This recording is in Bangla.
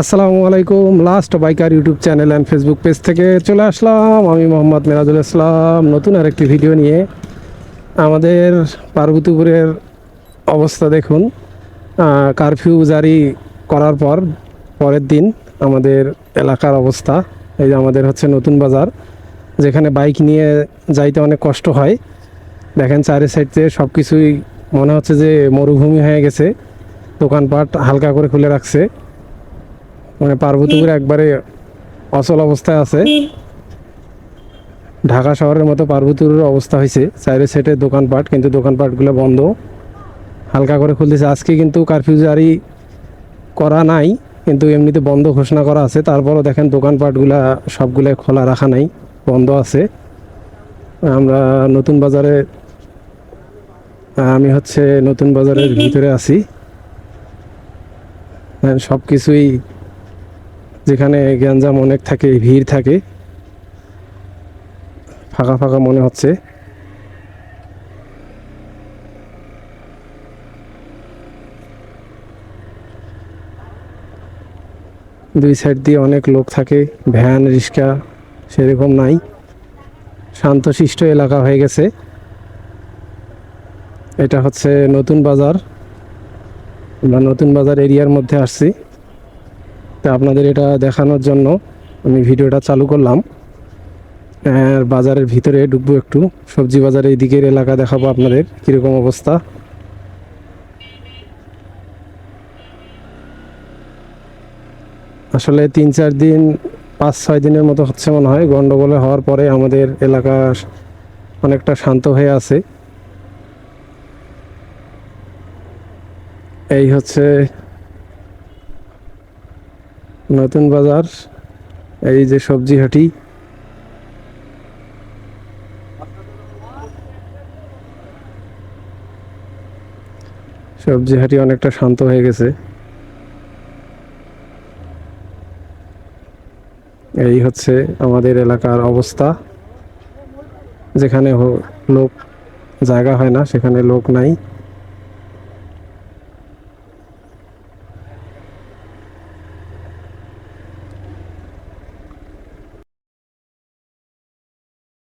আসসালামু আলাইকুম last biker YouTube channel and Facebook page থেকে চলে আসলাম। আমি মোহাম্মদ মিরাজুল ইসলাম। নতুন আরেকটি ভিডিও নিয়ে আমাদের পার্বতীপুরের অবস্থা দেখুন। কারফিউ জারি করার পর, পরের দিন আমাদের এলাকার অবস্থা। এই যে আমাদের হচ্ছে নতুন বাজার, যেখানে বাইক নিয়ে যাইতে অনেক কষ্ট হয়। দেখেন চারি সাইডে সব কিছুই মনে হচ্ছে যে মরুভূমি হয়ে গেছে। দোকানপাট হালকা করে খুলে রাখছে। মানে পার্বতীপুর একবারে অচল অবস্থায় আছে। ঢাকা শহরের মতো পার্বতীপুরের অবস্থা হয়েছে। চাইরে সেটে দোকানপাট কিন্তু দোকানপাটগুলো বন্ধ। হালকা করে খুলতেছে। আজকে কিন্তু কারফিউ জারি করা নাই কিন্তু এমনিতে বন্ধ ঘোষণা করা আছে। তারপরও দেখেন দোকানপাটগুলা সবগুলো খোলা রাখা নাই বন্ধ আছে। আমরা নতুন বাজারে আমি হচ্ছে নতুন বাজারের ভিতরে আছি। সব কিছুই যেখানে গ্যাঞ্জাম অনেক থাকে, ভিড় থাকে। ফাঁকা ফাঁকা মনে হচ্ছে। দুই সাইড দিয়ে অনেক লোক থাকে, ভ্যান, রিক্সা, সেরকম নাই। শান্তশিষ্ট এলাকা হয়ে গেছে। এটা হচ্ছে নতুন বাজার। আমরা নতুন বাজার এরিয়ার মধ্যে আসছি। তো আপনাদের এটা দেখানোর জন্য আমি ভিডিওটা চালু করলাম। আর বাজারের ভিতরে ঢুকবো একটু। সবজি বাজারে এই দিকের এলাকা দেখাবো আপনাদের কীরকম অবস্থা। আসলে তিন চার দিন, পাঁচ ছয় দিনের মতো হচ্ছে মনে হয়। গন্ডগোলে হওয়ার পরে আমাদের এলাকা অনেকটা শান্ত হয়ে আছে। এই হচ্ছে নতুন বাজার, এই যে সবজি হাটি। সবজি হাটি অনেকটা শান্ত হয়ে গেছে। এই হচ্ছে আমাদের এলাকার অবস্থা। যেখানে লোক জায়গা হয় না, সেখানে লোক নাই।